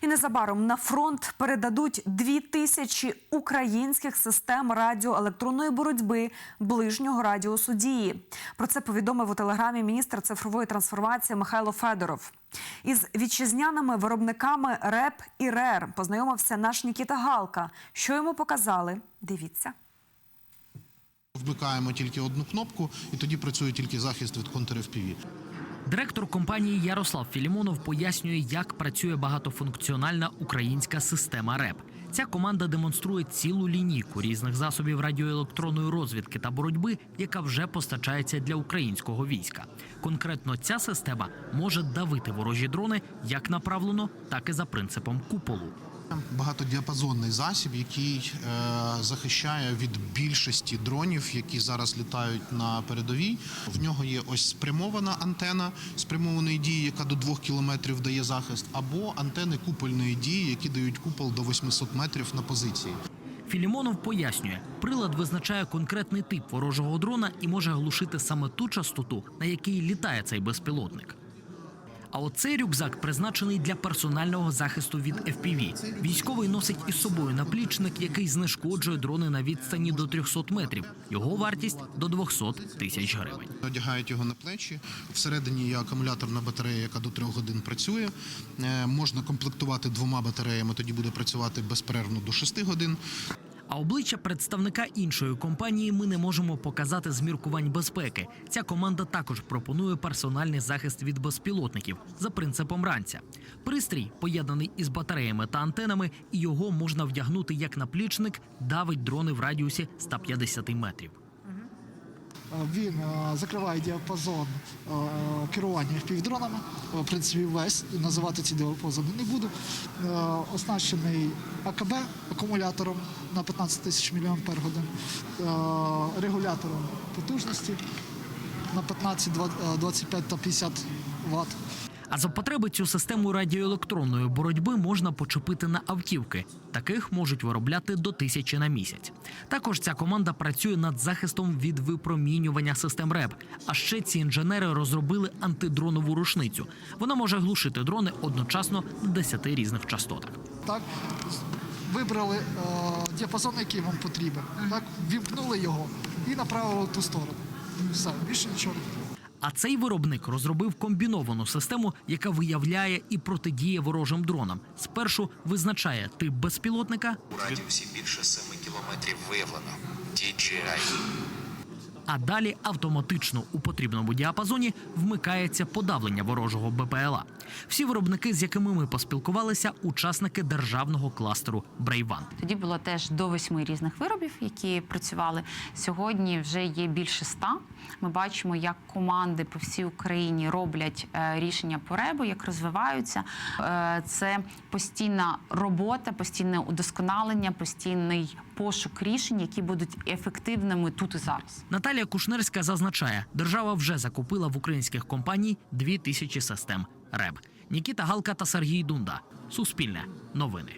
І незабаром на фронт передадуть дві тисячі українських систем радіоелектронної боротьби ближнього радіусу дії. Про це повідомив у телеграмі міністр цифрової трансформації Михайло Федоров. Із вітчизняними виробниками РЕП і РЕР познайомився наш Нікіта Галка. Що йому показали? Дивіться. Вмикаємо тільки одну кнопку, і тоді працює тільки захист від контр-FPV. Директор компанії Ярослав Філімонов пояснює, як працює багатофункціональна українська система РЕП. Ця команда демонструє цілу лінійку різних засобів радіоелектронної розвідки та боротьби, яка вже постачається для українського війська. Конкретно ця система може давити ворожі дрони як направлено, так і за принципом куполу. Багатодіапазонний засіб, який е, захищає від більшості дронів, які зараз літають на передовій. В нього є ось спрямована антена спрямованої дії, яка до 2 кілометрів дає захист, або антени купольної дії, які дають купол до 800 метрів на позиції. Філімонов пояснює, прилад визначає конкретний тип ворожого дрона і може глушити саме ту частоту, на якій літає цей безпілотник. А оцей рюкзак призначений для персонального захисту від FPV. Військовий носить із собою наплічник, який знешкоджує дрони на відстані до 300 метрів. Його вартість до 200 тисяч гривень. Одягають його на плечі. Всередині є акумуляторна батарея, яка до 3 годин працює. Е, можна комплектувати двома батареями, тоді буде працювати безперервно до 6 годин. А обличчя представника іншої компанії ми не можемо показати з міркувань безпеки. Ця команда також пропонує персональний захист від безпілотників за принципом ранця. Пристрій, поєднаний із батареями та антенами, і його можна вдягнути як наплічник, давить дрони в радіусі 150 метрів. Він е, закриває діапазон е, керування півдронами, В принципі, весь називати ці діапазони не буду. Е, Оснащений АКБ акумулятором на 15 тисяч мАч, регулятором потужності на 15, 25 та 50 Вт. А за потреби цю систему радіоелектронної боротьби можна почепити на автівки. Таких можуть виробляти до тисячі на місяць. Також ця команда працює над захистом від випромінювання систем РЕП. А ще ці інженери розробили антидронову рушницю. Вона може глушити дрони одночасно на 10 різних частотах. Так, вибрали е, діапазон, який вам потрібен. Так, вімкнули його і направили в ту сторону. Все, більше нічого не. А цей виробник розробив комбіновану систему, яка виявляє і протидіє ворожим дронам. Спершу визначає тип безпілотника, У радіусі більше 7 кілометрів виявлено. DJI. А далі автоматично у потрібному діапазоні вмикається подавлення ворожого БПЛА. Всі виробники, з якими ми поспілкувалися, учасники державного кластеру Брейван. Тоді було теж до восьми різних виробів, які працювали. Сьогодні вже є більше ста. Ми бачимо, як команди по всій Україні роблять е, рішення по ребу, як розвиваються. Е, Це постійна робота, постійне удосконалення, постійний пошук рішень, які будуть ефективними тут і зараз. Наталія Кушнерська зазначає, держава вже закупила в українських компаній дві тисячі систем РЕБ. Нікіта Галка та Сергій Дунда. Суспільне новини.